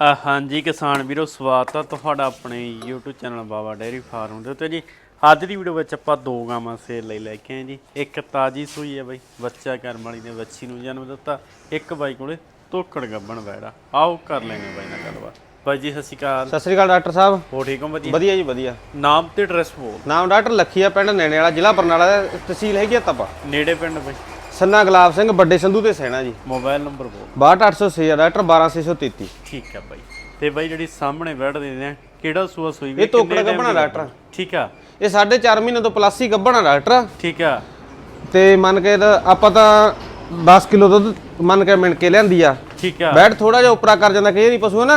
ਅ, ਹਾਂਜੀ ਕਿਸਾਨ ਵੀਰੋ ਸਵਾਗਤ ਹੈ ਤੁਹਾਡਾ ਆਪਣੇ YouTube channel Baba dairy farm ਦੇ ਉੱਤੇ ਜੀ। ਅੱਜ ਦੀ ਵੀਡੀਓ ਵਿੱਚ ਆਪਾਂ ਦੋ ਗਾਵਾਂ ਸੇਲ ਲਈ ਲੈ ਕੇ ਆਏ ਜੀ। ਇੱਕ ਤਾਜੀ ਸੂਈ ਹੈ ਬਾਈ ਬੱਚਾ ਕਰਮ ਵਾਲੀ ਨੇ ਬੱਚੀ ਨੂੰ ਜਨਮ ਦਿੱਤਾ। ਇੱਕ ਬਾਈ ਕੋਲੇ ਤੋਕੜ ਗੱਬਣ ਬੈੜਾ। ਆਓ ਕਰ ਲੈਣੇ ਬਾਈ ਨਾਲ ਗੱਲਬਾਤ। ਬਾਈ ਜੀ ਸਤਿ ਸ਼੍ਰੀ ਅਕਾਲ। ਸਤਿ ਸ੍ਰੀ ਅਕਾਲ ਡਾਕਟਰ ਸਾਹਿਬ। ਹੋ ਠੀਕ ਹੋ? ਵਧੀਆ। ਵਧੀਆ ਜੀ ਵਧੀਆ। ਨਾਮ ਤੇ ਐਡਰੈਸ ਬੋਲ। ਨਾਮ ਡਾਕਟਰ ਲੱਖੀਆ ਪਿੰਡ ਨੈਣੇ ਵਾਲਾ ਜ਼ਿਲ੍ਹਾ ਬਰਨਾਲਾ ਦਾ ਤਹਿਸੀਲ ਹੈਗੀ ਆ ਤਪਾ। ਨੇੜੇ ਪਿੰਡ ਬਾਈ। ਸੰਨਾ ਗੁਲਾਬ ਸਿੰਘ ਵੱਡੇ ਸੰਧੂ ਤੇ ਸੈਣਾ ਜੀ। ਮੋਬਾਈਲ ਨੰਬਰ ਬੋਲ। 62806 ਆ ਡਾਕਟਰ 12633 ਠੀਕ ਹੈ ਬਾਈ। ਤੇ ਬਾਈ ਜਿਹੜੀ ਸਾਹਮਣੇ ਬੈਠ ਦੇ ਨੇ ਕਿਹੜਾ ਸੂਆ ਸੂਈ ਵੀ ਇਹ ਤੋਕੜ ਗੱਭਣਾ ਡਾਕਟਰ। ਠੀਕ ਆ। ਇਹ 4.5 ਮਹੀਨੇ ਤੋਂ ਪਲੱਸ ਹੀ ਗੱਭਣਾ ਡਾਕਟਰ। ਠੀਕ ਆ। ਤੇ ਮੰਨ ਕੇ ਆਪਾਂ ਤਾਂ 10 ਕਿਲੋ ਦੁੱਧ ਮੰਨ ਕੇ ਮਿਣ ਕੇ ਲਿਆਂਦੀ ਆ। ਠੀਕ ਆ। ਬੈਡ ਥੋੜਾ ਜਿਹਾ ਉੱਪਰਾ ਕਰ ਜਾਂਦਾ ਕਈ ਵਾਰੀ ਪਸ਼ੂ ਹੈ ਨਾ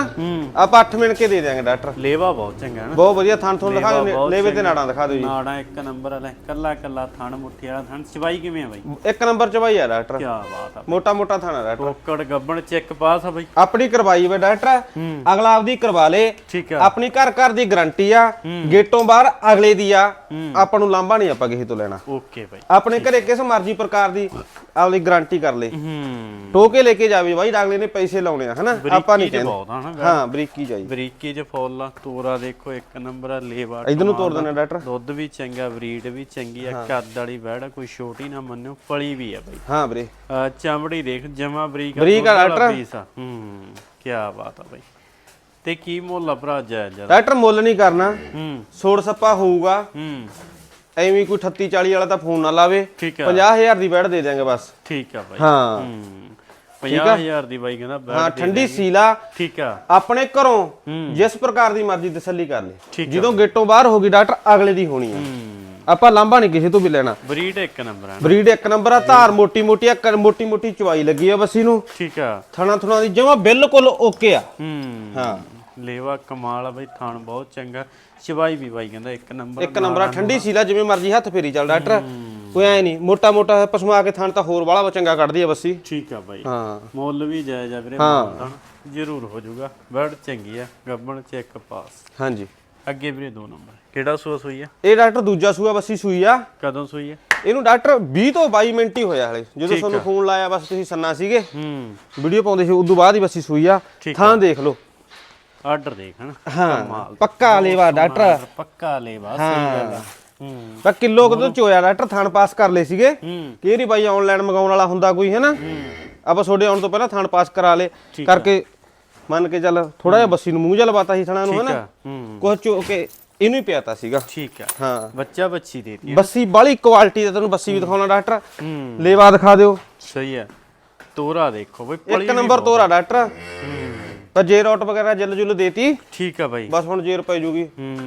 ਆਪਾਂ 8 ਮਿਣ ਕੇ ਦੇ ਦਿਆਂਗੇ ਡਾਕਟਰ। ਲੇਵਾ ਬਹੁਤ ਚੰਗਾ ਹੈ ਨਾ। ਬਹੁਤ ਵਧੀਆ ਥਣ ਥਣ ਦਿਖਾ ਬਹੁਤ ਲੇਵੇ ਤੇ ਨਾੜਾਂ ਦਿਖਾ ਦਿਓ ਜੀ। ਨਾੜਾ ਇੱਕ ਨੰਬਰ ਵਾਲਾ ਕੱਲਾ ਕੱਲਾ ਥਣ ਮੁੱਠੀ ਵਾਲਾ ਥਣ। ਚਵਾਈ ਕਿਵੇਂ ਆ ਬਾਈ? ਇੱਕ ਨੰਬਰ ਚ ਬਾਈ ਆ ਡਾਕਟਰ। ਕੀ ਬਾਤ ਆ ਮੋਟਾ ਮੋਟਾ ਥਣ ਆ ਡਾਕਟਰ। ਟੋਕੜ ਗੱਬਣ ਚੈੱਕ ਪਾਸ ਆ ਬਾਈ। ਆਪਣੀ ਕਰਵਾਈ ਵੇ ਡਾਕਟਰ। ਅਗਲਾ ਆਪਦੀ ਕਰਵਾ ਲੇ। ਠੀਕ ਆ। ਆਪਣੀ ਘਰ ਘਰ ਦੀ ਗਾਰੰਟੀ ਆ। ਗੇਟੋਂ ਬਾਹਰ ਅਗਲੇ ਦੀ ਆ। ਆਪਾਂ ਨੂੰ ਲਾਂਭਾ ਨਹੀਂ ਆਪਾਂ ਕਿਸੇ ਤੋਂ ਲੈਣਾ। ਓਕੇ ਬਾਈ। ਆਪਣੇ ਘਰੇ ਕਿਸ ਮਰਜ਼ੀ ਪ੍ਰਕਾਰ ਦੀ ਆਪਦੀ ਗਾਰੰਟੀ ਕਰ ਲੇ। ਟੋਕੇ ਲੈ ਕੇ ਜਾਵੇ ਬਾਈ ਅਗਲੇ ਨੇ ਪੈਸੇ ਲਾਉਣੇ ਆ ਹਨਾ? ਆਪਾਂ ਨਹੀਂ ਕਹਿੰਦੇ। ਹਾਂ ਬਰੀਕੀ ਚਾਹੀਦੀ ਬਰੀਕੀ ਚ ਫੁੱਲ ਆ ਤੋਰਾ ਦੇਖੋ ਇੱਕ ਨੰਬਰ ਆ ਲੇਵਾ ਇਧਰ ਨੂੰ ਤੋੜ ਦਿੰਦੇ ਡਾਕਟਰ। ਦੁੱਧ ਵੀ ਚੰਗਾ ਬਰੀਡ ਵੀ ਚੰਗੀ ਆ ਕੱਦ ਵਾਲੀ ਆ, ਕੋਈ ਛੋਟੀ ਨਾ ਮੰਨਿਓ ਪਲੀ ਵੀ ਆ ਬਾਈ। ਹਾਂ ਵੀਰੇ। ਚਮੜੀ ਦੇਖ ਜਮਾ ਬਰੀਕ ਬਰੀਕ ਆ ਡਾਕਟਰ। ਹੂੰ ਕੀ ਬਾਤ ਆ ਬਾਈ। ਤੇ ਕੀ ਮੁੱਲ ਆ ਭਰਾ ਜਾਇਜ਼ ਡਾਕਟਰ ਮੁੱਲ ਨਹੀਂ ਕਰਨਾ। ਹੂੰ। ਸੋੜ ਸੱਪਾ ਹੋਊਗਾ। ਹੂੰ। ਐਵੇਂ ਕੋਈ 38 40 ਵਾਲਾ ਤਾਂ ਫੋਨ ਨਾ ਲਾਵੇ। ਠੀਕ ਆ। 50000 ਦੀ ਬੈਡ ਦੇ ਦਿਆਂਗੇ ਬਸ। ਠੀਕ ਆ ਬਾਈ। ਹੂੰ। 50000 ਦੀ ਬਾਈ ਕਹਿੰਦਾ ਬੈਠ ਹਾਂ ਠੰਡੀ ਸੀਲਾ ਠੀਕ ਆ। ਆਪਣੇ ਘਰੋਂ ਜਿਸ ਪ੍ਰਕਾਰ ਦੀ ਮਰਜ਼ੀ ਤਸੱਲੀ ਕਰ ਲੈ। ਜਦੋਂ ਗੇਟੋਂ ਬਾਹਰ ਹੋ ਗਈ ਡਾਕਟਰ ਅਗਲੇ ਦੀ ਹੋਣੀ ਆ। ਆਪਾਂ ਲਾਂਭਾ ਨਹੀਂ ਕਿਸੇ ਤੋਂ ਵੀ ਲੈਣਾ। ਬਰੀਡ ਇੱਕ ਨੰਬਰ ਆ ਬਰੀਡ ਇੱਕ ਨੰਬਰ ਆ ਧਾਰ ਮੋਟੀ ਮੋਟੀ ਆ ਮੋਟੀ ਮੋਟੀ ਚਵਾਈ ਲੱਗੀ ਆ ਬੱਸੀ ਨੂੰ। ਠੀਕ ਆ। ਥਣਾ ਥਣਾ ਦੀ ਜਮਾ ਬਿਲਕੁਲ ਓਕੇ ਆ। ਹੂੰ। ਹਾਂ। ਲੇਵਾ ਕਮਾਲ ਆ ਬਾਈ ਥਾਣ ਬਹੁਤ ਚੰਗਾ। ਚਵਾਈ ਵੀ ਬਾਈ ਕਹਿੰਦਾ ਇੱਕ ਨੰਬਰ ਇੱਕ ਨੰਬਰ ਆ ਠੰਡੀ ਸੀਲਾ ਜਿਵੇਂ ਮਰਜ਼ੀ ਹੱਥ ਫੇਰੀ ਚੱਲ ਡਾਕਟਰ। ਕੋਈ ਐ ਨਹੀਂ ਮੋਟਾ ਮੋਟਾ ਪਸ਼ਮਾ ਕੇ ਥਣ ਤਾਂ ਹੋਰ ਵਾਲਾ ਚੰਗਾ ਕੱਢਦੀ ਆ ਬੱਸੀ। ਠੀਕ ਆ ਬਾਈ। ਹਾਂ। ਮੁੱਲ ਵੀ ਜਾਇਜ਼ ਆ ਵੀਰੇ ਮਾਨਤਾਨ ਜ਼ਰੂਰ ਹੋ ਜਾਊਗਾ। ਬਰਡ ਚੰਗੀ ਆ ਗੱਬਣ ਚੈੱਕ ਪਾਸ ਹਾਂਜੀ। ਅੱਗੇ ਵੀਰੇ ਦੋ ਨੰਬਰ ਕਿਹੜਾ ਸੂਆ ਸੂਈ ਆ? ਇਹ ਡਾਕਟਰ ਦੂਜਾ ਸੂਆ ਬੱਸੀ ਸੂਈ ਆ। ਕਦੋਂ ਸੂਈ ਆ? ਇਹਨੂੰ ਡਾਕਟਰ 20 ਤੋਂ 22 ਮਿੰਟ ਹੀ ਹੋਇਆ ਹਲੇ। ਜਦੋਂ ਤੁਹਾਨੂੰ ਫੋਨ ਲਾਇਆ ਬਸ ਤੁਸੀਂ ਸੰਨਾ ਸੀਗੇ। ਹੂੰ। ਵੀਡੀਓ ਪਾਉਂਦੇ ਸੀ ਉਦੋਂ ਬਾਅਦ ਹੀ ਬੱਸੀ ਸੂਈ ਆ। ਥਾਂ ਦੇਖ ਲਓ। ਆਰਡਰ ਦੇਖ ਹਨਾ? ਹਾਂ ਪੱਕਾ ਲੇਵਾ ਡਾਕਟਰ। ਪੱਕਾ ਲੇਵਾ ਸਹੀ ਗੱਲ ਆ। ਹੂੰ ਪਰ ਕਿਲੋ ਕਦੋਂ ਚੋਇਆ ਡਾਕਟਰ ਥਣ ਪਾਸ ਕਰ ਲਏ ਸੀਗੇ। ਹੂੰ। ਕਿ ਨਹੀਂ ਬਾਈ ਆਨਲਾਈਨ ਮੰਗਾਉਣ ਵਾਲਾ ਹੁੰਦਾ ਕੋਈ ਹੈਨਾ ਆਪਾਂ ਤੁਹਾਡੇ ਆਉਣ ਤੋਂ ਪਹਿਲਾਂ ਥਣ ਪਾਸ ਕਰਾ ਲੇ ਕਰਕੇ ਮੰਨ ਕੇ ਚੱਲ ਥੋੜਾ ਜਿਹਾ ਬੱਸੀ ਨੂੰ ਮੂੰਹ ਜਿਹਾ ਲਵਾਤਾ ਸੀ ਥਣਾ ਨੂੰ ਹੈਨਾ ਹੂੰ। ਕੁਝ ਚੋ ਕੇ ਇਹਨੂੰ ਹੀ ਪਿਆਤਾ ਸੀਗਾ। ਠੀਕ ਆ। ਹਾਂ। ਬੱਚਾ ਬੱਚੀ ਦੇਤੀ। ਬੱਸੀ ਬਾਲੀ ਕੁਆਲਿਟੀ ਦਾ ਤੈਨੂੰ ਬੱਸੀ ਵੀ ਦਿਖਾਉਣਾ ਡਾਕਟਰ। ਹੂੰ। ਲੇਵਾ ਦਿਖਾ ਦਿਓ। ਸਹੀ ਆ। ਤੋਰਾ ਦੇਖੋ ਬਈ ਇੱਕ ਨੰਬਰ ਤੋਰਾ ਡਾਕਟਰ। ਹੂੰ। ਤਾਂ ਜੇ ਰੋਟ ਵਗੈਰਾ ਜੱਲ ਜੁੱਲ ਦੇਤੀ ਠੀਕ ਆ ਬਾਈ। ਬਸ ਹੁਣ ਜੇਰ ਪੈ ਜੂਗੀ। ਹੂੰ।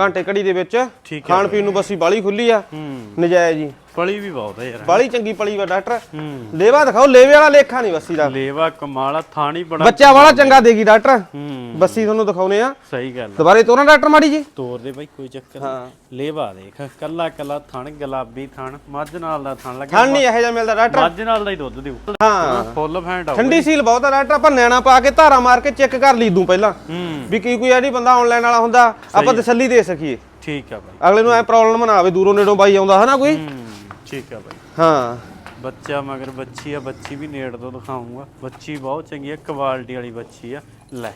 ਘੰਟੇ ਘੜੀ ਦੇ ਵਿੱਚ ਠੀਕ ਖਾਣ ਪੀਣ ਨੂੰ ਬੱਸੀ ਬਾਲੀ ਖੁੱਲੀ ਆ। ਹੂੰ। ਨਜਾਇਜ਼ ਜੀ ਪਲੀ ਵੀ ਬਹੁਤ ਆ ਯਾਰ। ਬਾਲੀ ਚੰਗੀ ਪਲੀ ਵਾ ਡਾਕਟਰ। ਹੂੰ। ਲੇਵਾ ਦਿਖਾਓ ਲੇਵੇ ਵਾਲਾ ਲੇਖਾ ਨਹੀਂ ਬੱਸੀ ਦਾ। ਲੇਵਾ ਕਮਾਲਾ ਥਾਣੀ ਬੜਾ ਬੱਚਾ ਵਾਲਾ ਚੰਗਾ ਦੇਗੀ ਡਾਕਟਰ। ਹੂੰ। ਬੱਸੀ ਤੁਹਾਨੂੰ ਦਿਖਾਉਨੇ ਆ। ਸਹੀ ਗੱਲ ਆ। ਦੁਬਾਰੇ ਤੋਰਾਂ ਡਾਕਟਰ ਮਾੜੀ ਜੀ। ਤੋਰ ਦੇ ਬਾਈ ਕੋਈ ਚੱਕਰ ਹਾਂ। ਨਹੀਂ ਲੇਵਾ ਦੇਖ ਕੱਲਾ ਕੱਲਾ ਥਣ ਗੁਲਾਬੀ ਥਣ ਮੱਝ ਨਾਲ ਦਾ ਥਣ ਲੱਗਿਆ ਖਾਣ ਨਹੀਂ ਇਹੋ ਜਿਹਾ ਮਿਲਦਾ ਡਾਕਟਰ। ਮੱਝ ਨਾਲ ਦਾ ਹੀ ਦੁੱਧ ਦਿਓ। ਹਾਂ। ਫੁੱਲ ਫੈਂਟ ਆ ਠੰਡੀ ਸੀਲ ਬਹੁਤ ਆ ਡਾਕਟਰ ਆਪਾਂ ਨੈਣਾ ਪਾ ਕੇ ਧਾਰਾ ਮਾਰ ਕੇ ਚੈੱਕ ਕਰ ਲਈ ਦੂੰ ਪਹਿਲਾਂ। ਹੂੰ। ਵੀ ਕੀ ਕੋਈ ਐਡੀ ਬੰਦਾ ਆਨਲਾਈਨ ਵਾਲਾ ਹੁੰਦਾ ਆਪਾਂ ਤਸੱਲੀ ਦੇ ਸਕੀਏ। ਠੀਕ ਆ ਬਾਈ। ਅਗਲੇ ਨੂੰ ਐ ਪ੍ਰੋਬਲਮ ਨਾ ਆਵੇ ਦੂਰੋਂ ਨੇੜੋਂ ਬਾਈ ਆਉਂਦਾ ਹਨਾ ਕੋਈ। ਹੂੰ। ਠੀਕ ਆ ਬਾਈ। ਹਾਂ। ਬੱਚਾ ਮਗਰ ਬੱਚੀ ਆ ਬੱਚੀ ਵੀ ਨੇੜ ਤੋਂ ਦਿਖਾਉਂਗਾ ਬੱਚੀ ਬਹੁਤ ਚੰਗੀ ਆ ਕੁਆਲਿਟੀ ਵਾਲੀ ਬੱਚੀ ਆ। ਲੈ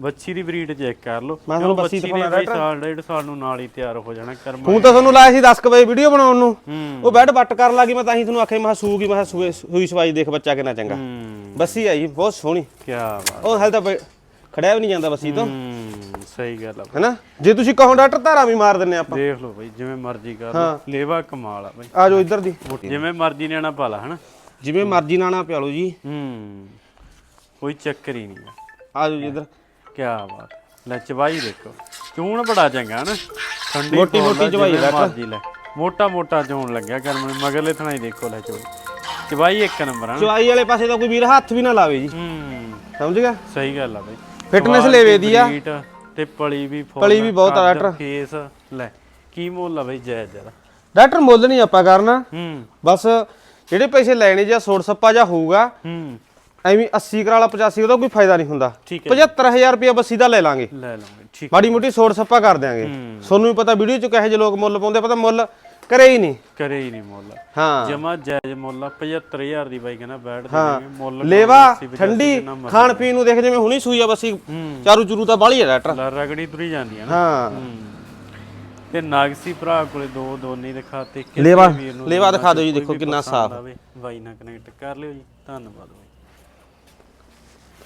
ਬੱਚੀ ਦੀ ਬਰੀਡ ਚੈੱਕ ਕਰ ਲਓ। ਮੈਂ ਤੁਹਾਨੂੰ ਬੱਚੀ ਦਿਖਾਉਣਾ ਬਾਈ ਸਾਲ ਡੇਢ ਸਾਲ ਨੂੰ ਨਾਲ ਹੀ ਤਿਆਰ ਹੋ ਜਾਣਾ ਕਰਮਾ ਹੁਣ ਤਾਂ ਤੁਹਾਨੂੰ ਲਾਇਆ ਸੀ 10 ਵਜੇ ਵੀਡੀਓ ਬਣਾਉਣ ਨੂੰ। ਹੂੰ। ਉਹ ਬੈੱਡ ਬੱਟ ਕਰਨ ਲੱਗੀ ਮੈਂ ਤਾਂ ਹੀ ਤੁਹਾਨੂੰ ਆਖਿਆ ਮੈਂ ਕਿਹਾ ਸੂਗੀ ਮੈਂ ਕਿਹਾ ਸੂਏ- ਸੂਈ ਸਵਾਈ ਦੇਖ ਬੱਚਾ ਕਿੰਨਾ ਚੰਗਾ। ਹੂੰ। ਬੱਸੀ ਆਈ ਬਹੁਤ ਸੋਹਣੀ। ਕੀ ਬਾਤ ਉਹ ਹਾਲੇ ਤਾਂ ਬੈ- ਖੜਿਆ ਵੀ ਨਹੀਂ ਜਾਂਦਾ ਬੱਸੀ ਤੋਂ। ਹੂੰ। ਸਹੀ ਗੱਲ ਆ ਹੈਨਾ? ਜੇ ਤੁਸੀਂ ਕਹੋ ਡਾਕਟਰ ਧਾਰਾ ਵੀ ਮਾਰ ਦਿੰਨੇ ਆਪਾਂ। ਦੇਖ ਲਓ ਬਾਈ ਜਿਵੇਂ ਮਰਜ਼ੀ ਕਰ ਲਓ। ਲੇਵਾ ਕਮਾਲ ਆ ਬਾਈ। ਆ ਜਾਓ ਇੱਧਰ ਦੀ। ਜਿਵੇਂ ਮਰਜ਼ੀ ਨਿਆਣਾ ਪਾਲਾ ਹਨਾ? ਜਿਵੇਂ ਮਰਜ਼ੀ ਨਾਣਾ ਪਿਆਲੋ ਜੀ। ਹੂੰ। ਕੋਈ ਚੱਕਰ ਹੀ ਨਹੀਂ ਆ। ਜਾਓ ਜੀ ਇੱਧਰ। ਕੀ ਬਾਤ ਲੈ ਚਵਾਈ ਦੇਖੋ। ਚੂਣ ਬੜਾ ਚੰਗਾ ਨਾ ਠੰਡੀ ਮੋਟੀ- ਮੋਟੀ ਬੈਠਾ। ਮਰਜ਼ੀ ਲੈ। ਮੋਟਾ ਮੋਟਾ ਚੂਣ ਲੱਗਿਆ ਕਰਮ ਮਗਰਲੇ ਥਣਾ ਹੀ ਦੇਖੋ ਲੈ ਚੋ ਚਵਾਈ ਇੱਕ ਨੰਬਰ ਆ ਨਾ। ਚਵਾਈ ਵਾਲੇ ਪਾਸੇ ਤਾਂ ਕੋਈ ਵੀਰ ਹੱਥ ਵੀ ਨਾ ਲਾਵੇ ਜੀ। ਹੂੰ। ਸਮਝ ਗਿਆ? ਸਹੀ ਗੱਲ ਆ ਬਾਈ। ਫਿਟਨੈਸ ਲੈਵੇ ਦੀ ਆ। ਤੇ ਪਲੀ ਵੀ ਫੁੱਲ ਪਲੀ ਵੀ ਬਹੁਤ ਆ ਡਾਕਟਰ। ਫੇਸ ਲੈ ਕੀ ਮੁੱਲ ਆ ਬਾਈ ਜਾਇਜ਼ ਜਰਾ ਡਾਕਟਰ ਮੁੱਲ ਨਹੀਂ ਆਪਾਂ ਕਰਨਾ। ਹੂੰ। ਬਸ ਜਿਹੜੇ ਪੈਸੇ ਲੈਣੇ ਜਾਂ ਸੋੜ ਸੱਪਾ ਜਾਂ ਹੋਊਗਾ ਹੂੰ। ਐਵੇਂ 80 ਕਰਾ ਵਾਲਾ 85 ਉਹਦਾ ਕੋਈ ਫਾਇਦਾ ਨਹੀਂ ਹੁੰਦਾ। ਠੀਕ ਹੈ 75000 ਰੁਪਏ ਬੱਸੀ ਦਾ ਲੈ ਲਾਂਗੇ। ਲੈ ਲਵਾਂਗੇ ਠੀਕ ਮਾੜੀ ਮੋਟੀ ਸੋੜ ਸੱਪਾ ਕਰ ਦਿਆਂਗੇ। ਤੁਹਾਨੂੰ ਵੀ ਪਤਾ ਵੀਡੀਓ ਚ ਕਹੇ ਜੇ ਲੋਕ ਮੁੱਲ ਪਾਉਂਦੇ ਪਤਾ ਮੁੱਲ ਕਰੇ ਹੀ ਨਹੀਂ। ਕਰੇ ਹੀ ਨਹੀਂ ਮੁੱਲ। ਹਾਂ। ਜਮਾ ਜਾਇਜ਼ ਮੁੱਲ ਆ, 75000 ਦੀ ਬਾਈ ਕਹਿੰਦਾ ਬੈਠ ਦੇ ਹਾਂ ਮੁੱਲ ਲੇਵਾ ਠੰਡੀ। ਖਾਣ ਪੀਣ ਨੂੰ ਦੇਖ ਜਿਵੇਂ ਹੁਣੀ ਸੂਈ ਆ ਬਸੀ ਚਾਰੂ ਚੂਰੂ ਤਾਂ ਬਾਲੀ ਹੈ ਡਾਕਟਰ ਰਗੜੀ ਤੁਰੀ ਜਾਂਦੀ ਹੈ ਨਾ। ਹਾਂ। ਤੇ ਨਾਗਸੀ ਭਰਾ ਕੋਲੇ ਦੋ ਦੋਨੇ ਦਿਖਾਤੇ ਲੇਵਾ- ਵੀਰ ਨੂੰ ਲੇਵਾ ਦਿਖਾ ਦਿਓ ਜੀ, ਦੇਖੋ ਕਿੰਨਾ ਸਾਫ਼। ਬਾਈ ਨਾਲ ਕਨੈਕਟ ਕਰ ਲਿਓ ਜੀ। ਧੰਨਵਾਦ।